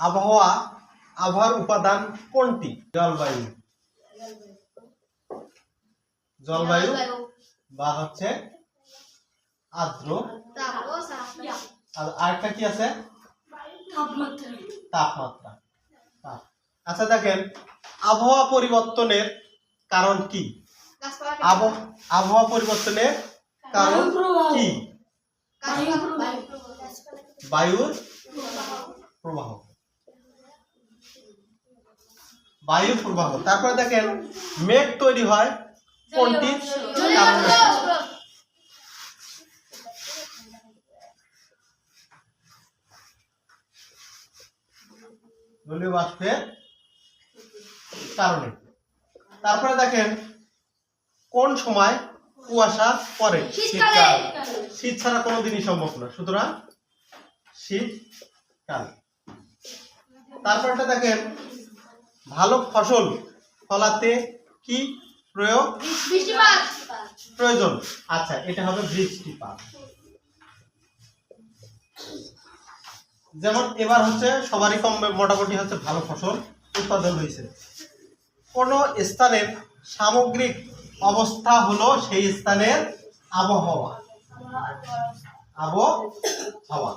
আবহাওয়া আবহাওয়ার উপাদান কোনটি? জলবায়ু। জলবায়ু বা হচ্ছে আর্দ্র। আর আরেকটা কি আছে? তাপমাত্রা। তাপ। আচ্ছা দেখেন আবহাওয়া পরিবর্তনের কারণ কি? আব- আবহাওয়া পরিবর্তনের কারণ কি? বায়ুর প্রবাহ বায়ুর প্রবাহ তারপরে দেখেন মেঘ তৈরি হয় কোনটি কারণে? জলীয় বাষ্পের কারণে। তারপরে দেখেন কোন সময় কুয়াশা পড়ে? শীতকালে। শীত ছাড়া কোনোদিনই সম্ভব না। সুতরাং শীতকাল। তারপরটা দেখেন ভালো ফসল ফলাতে কি প্রয়োগ? প্রয়োজন। আচ্ছা এটা হবে বৃষ্টিপাত। যেমন এবার হচ্ছে সবারই কম মোটামুটি হচ্ছে ভালো ফসল উৎপাদন হয়েছে। কোনো স্থানের সামগ্রিক অবস্থা হলো সেই স্থানের আবহাওয়া। আবহাওয়া।